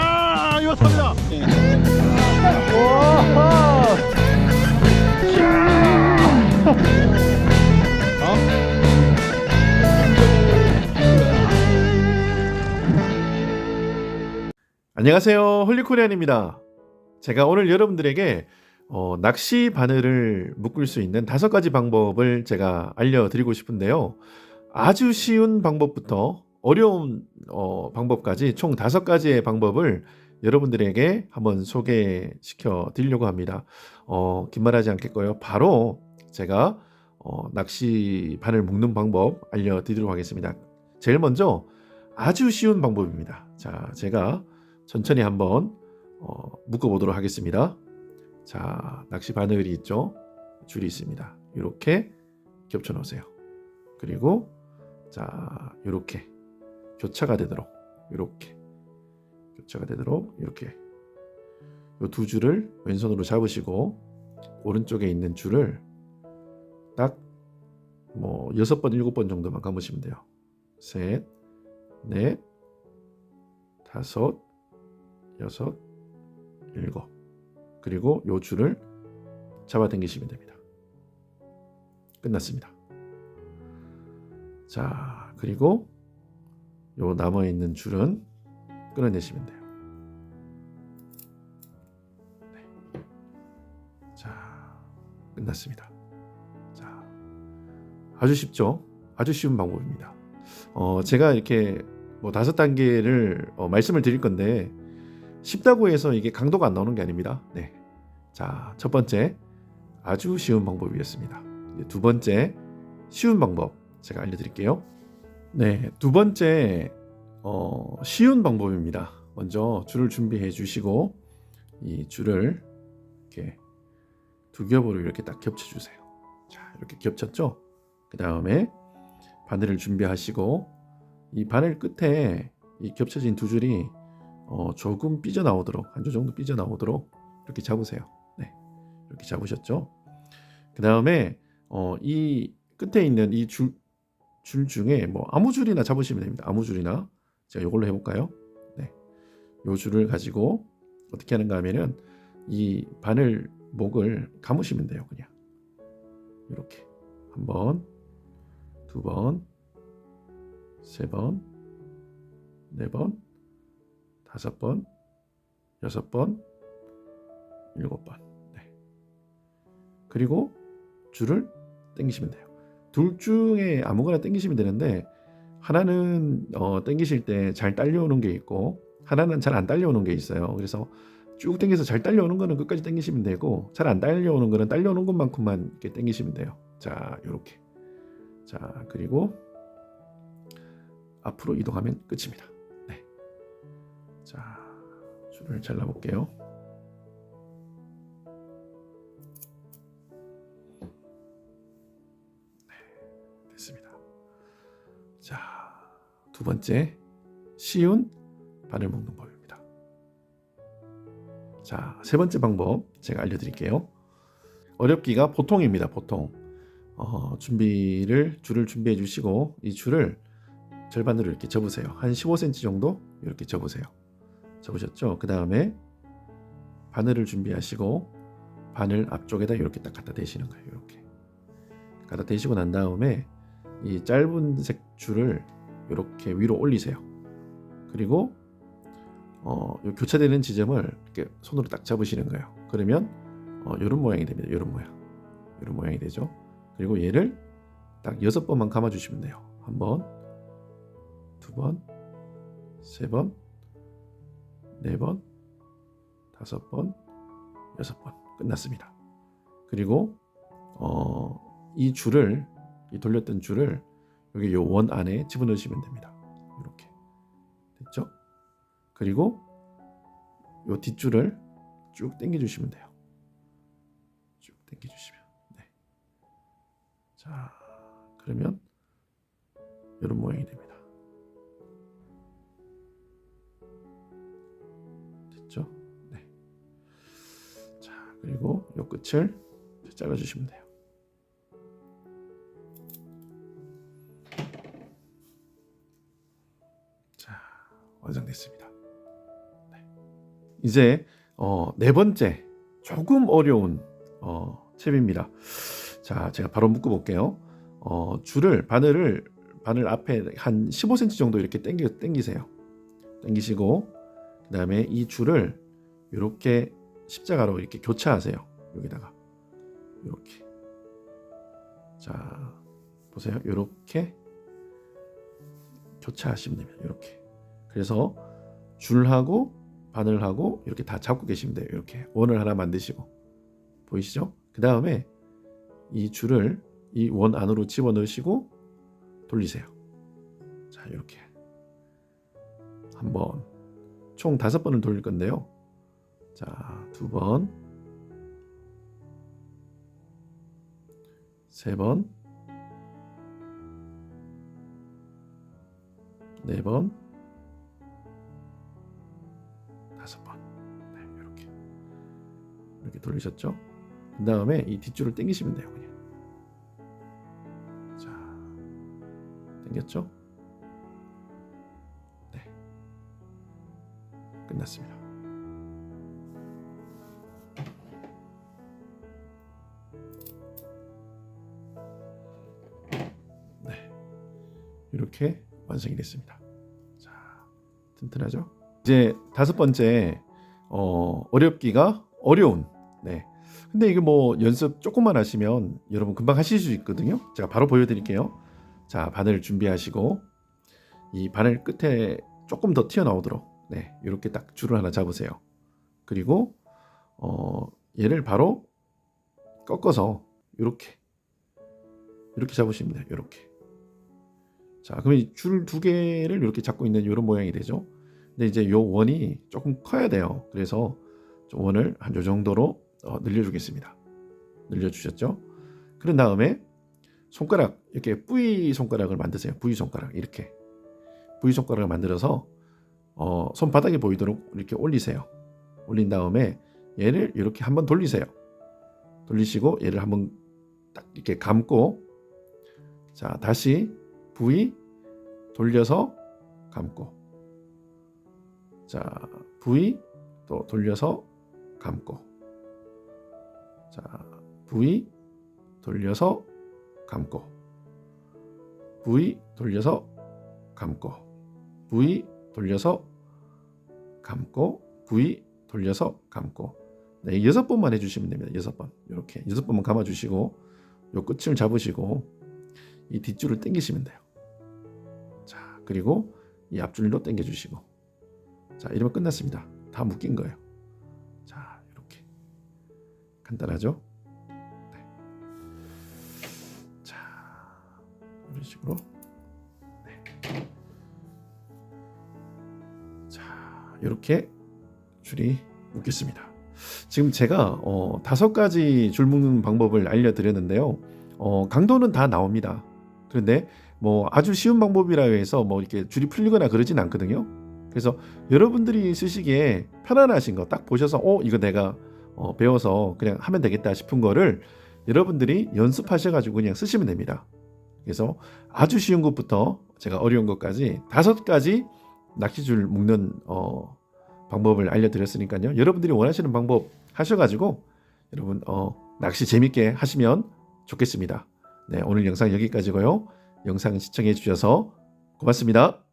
아, 이거 탑니다. 안녕하세요. 홀리코리안입니다. 제가 오늘 여러분들에게 어, 낚시 바늘을 묶을 수 있는 다섯 가지 방법을 제가 알려드리고 싶은데요. 아주 쉬운 방법부터 어려운 어, 방법까지 총 다섯 가지의 방법을 여러분들에게 한번 소개시켜 드리려고 합니다. 어, 긴 말하지 않겠고요. 바로 제가 어, 낚시 바늘 묶는 방법 알려드리도록 하겠습니다. 제일 먼저 아주 쉬운 방법입니다. 자, 제가 천천히 한번 어, 묶어보도록 하겠습니다. 자, 낚시 바늘이 있죠? 줄이 있습니다. 이렇게 겹쳐 놓으세요. 그리고 자, 이렇게 교차가 되도록 이렇게 교차가 되도록 이렇게 이 두 줄을 왼손으로 잡으시고 오른쪽에 있는 줄을 딱 뭐 여섯 번 일곱 번 정도만 감으시면 돼요. 셋, 넷, 다섯, 여섯, 일곱. 그리고 요 줄을 잡아 당기시면 됩니다. 끝났습니다. 자, 그리고 요 남아 있는 줄은 끊어내시면 돼요. 네. 자, 끝났습니다. 자, 아주 쉽죠? 아주 쉬운 방법입니다. 어, 제가 이렇게 뭐 다섯 단계를 어, 말씀을 드릴 건데 쉽다고 해서 이게 강도가 안 나오는 게 아닙니다. 네. 자, 첫 번째 아주 쉬운 방법이었습니다. 두 번째 쉬운 방법 제가 알려드릴게요. 네, 두 번째 어, 쉬운 방법입니다. 먼저 줄을 준비해 주시고 이 줄을 이렇게 두 겹으로 이렇게 딱 겹쳐 주세요. 자, 이렇게 겹쳤죠? 그 다음에 바늘을 준비하시고 이 바늘 끝에 이 겹쳐진 두 줄이 어, 조금 삐져 나오도록 한 줄 정도 삐져 나오도록 이렇게 잡으세요. 네, 이렇게 잡으셨죠? 그 다음에 어, 이 끝에 있는 이 줄 줄 중에 뭐 아무 줄이나 잡으시면 됩니다. 아무 줄이나 제가 이걸로 해볼까요? 네, 요 줄을 가지고 어떻게 하는가 하면은 이 바늘 목을 감으시면 돼요. 그냥 이렇게 한 번, 두 번, 세 번, 네 번, 다섯 번, 여섯 번, 일곱 번. 네. 그리고 줄을 당기시면 돼요. 둘 중에 아무거나 당기시면 되는데 하나는 어, 당기실 때 잘 딸려오는 게 있고 하나는 잘 안 딸려오는 게 있어요. 그래서 쭉 당겨서 잘 딸려오는 거는 끝까지 당기시면 되고 잘 안 딸려오는 거는 딸려오는 것만큼만 이렇게 당기시면 돼요. 자, 이렇게. 자, 그리고 앞으로 이동하면 끝입니다. 네. 자, 줄을 잘라 볼게요. 자, 두 번째 쉬운 바늘 묶는 법입니다. 자, 세 번째 방법 제가 알려드릴게요. 어렵기가 보통입니다. 보통 어, 준비를 줄을 준비해 주시고 이 줄을 절반으로 이렇게 접으세요. 한 15cm 정도 이렇게 접으세요. 접으셨죠? 그 다음에 바늘을 준비하시고 바늘 앞쪽에다 이렇게 딱 갖다 대시는 거예요. 이렇게 갖다 대시고 난 다음에 이 짧은색 줄을 이렇게 위로 올리세요. 그리고 어, 요 교차되는 지점을 이렇게 손으로 딱 잡으시는 거예요. 그러면 어, 이런 모양이 됩니다. 이런 모양, 이런 모양이 되죠. 그리고 얘를 딱 여섯 번만 감아주시면 돼요. 한 번, 두 번, 세 번, 네 번, 다섯 번, 여섯 번 끝났습니다. 그리고 어, 이 줄을 이 돌렸던 줄을 여기 요 원 안에 집어넣으시면 됩니다. 이렇게 됐죠? 그리고 요 뒷줄을 쭉 당겨 주시면 돼요. 쭉 당겨 주시면 네. 자, 그러면 이런 모양이 됩니다. 됐죠? 네. 자, 그리고 요 끝을 잘라 주시면 돼요. 이제 어, 네 번째 조금 어려운 어, 챕입니다. 자, 제가 바로 묶어 볼게요. 어, 줄을 바늘을 바늘 앞에 한 15cm 정도 이렇게 당겨 당기세요. 당기시고 그 다음에 이 줄을 이렇게 십자가로 이렇게 교차하세요. 여기다가 이렇게 자 보세요. 이렇게 교차하시면 됩니다. 이렇게 그래서 줄하고 바늘하고 이렇게 다 잡고 계시면 돼요. 이렇게 원을 하나 만드시고 보이시죠? 그 다음에 이 줄을 이 원 안으로 집어 넣으시고 돌리세요. 자 이렇게 한번 총 다섯 번을 돌릴 건데요. 자, 두 번, 세 번, 네 번, 돌리셨죠? 그 다음에 이 뒷줄을 당기시면 돼요, 그냥. 자, 당겼죠? 네, 끝났습니다. 네, 이렇게 완성이 됐습니다. 자, 튼튼하죠? 이제 다섯 번째 어, 어렵기가 어려운. 네. 근데 이게 뭐 연습 조금만 하시면 여러분 금방 하실 수 있거든요. 제가 바로 보여드릴게요. 자, 바늘 준비하시고 이 바늘 끝에 조금 더 튀어나오도록 네, 이렇게 딱 줄을 하나 잡으세요. 그리고 어, 얘를 바로 꺾어서 이렇게 이렇게 잡으시면 돼요. 이렇게. 자, 그럼 줄두 개를 이렇게 잡고 있는 이런 모양이 되죠. 근데 이제 요 원이 조금 커야 돼요. 그래서 좀 원을 한 요 정도로 어, 늘려주겠습니다. 늘려주셨죠? 그런 다음에 손가락 이렇게 뿌이 손가락을 만드세요. 뿌이 손가락 이렇게 뿌이 손가락을 만들어서 어, 손바닥에 보이도록 이렇게 올리세요. 올린 다음에 얘를 이렇게 한번 돌리세요. 돌리시고 얘를 한번 딱 이렇게 감고 자 다시 V 돌려서 감고 자 V 또 돌려서 감고 자 V 돌려서 감고. V 돌려서 감고. V 돌려서 감고. V 돌려서 감고. 네 여섯 번만 해주시면 됩니다. 여섯 번. 이렇게. 여섯 번만 감아주시고 요 끝을 잡으시고 이 뒷줄을 당기시면 돼요. 자 그리고 이 앞줄도 당겨주시고. 자 이러면 끝났습니다. 다 묶인 거예요 간단하죠 네. 자 이런 식으로 네. 자 이렇게 줄이 묶였습니다 지금 제가 어, 다섯 가지 줄 묶는 방법을 알려드렸는데요 어, 강도는 다 나옵니다 그런데 뭐 아주 쉬운 방법이라 해서 뭐 이렇게 줄이 풀리거나 그러진 않거든요. 그래서 여러분들이 쓰시기에 편안하신 거 딱 보셔서 어 이거 내가 어, 배워서 그냥 하면 되겠다 싶은 거를 여러분들이 연습하셔가지고 그냥 쓰시면 됩니다. 그래서 아주 쉬운 것부터 제가 어려운 것까지 다섯 가지 낚시줄 묶는 어, 방법을 알려드렸으니까요. 여러분들이 원하시는 방법 하셔가지고 여러분 어, 낚시 재밌게 하시면 좋겠습니다. 네, 오늘 영상 여기까지고요. 영상 시청해 주셔서 고맙습니다.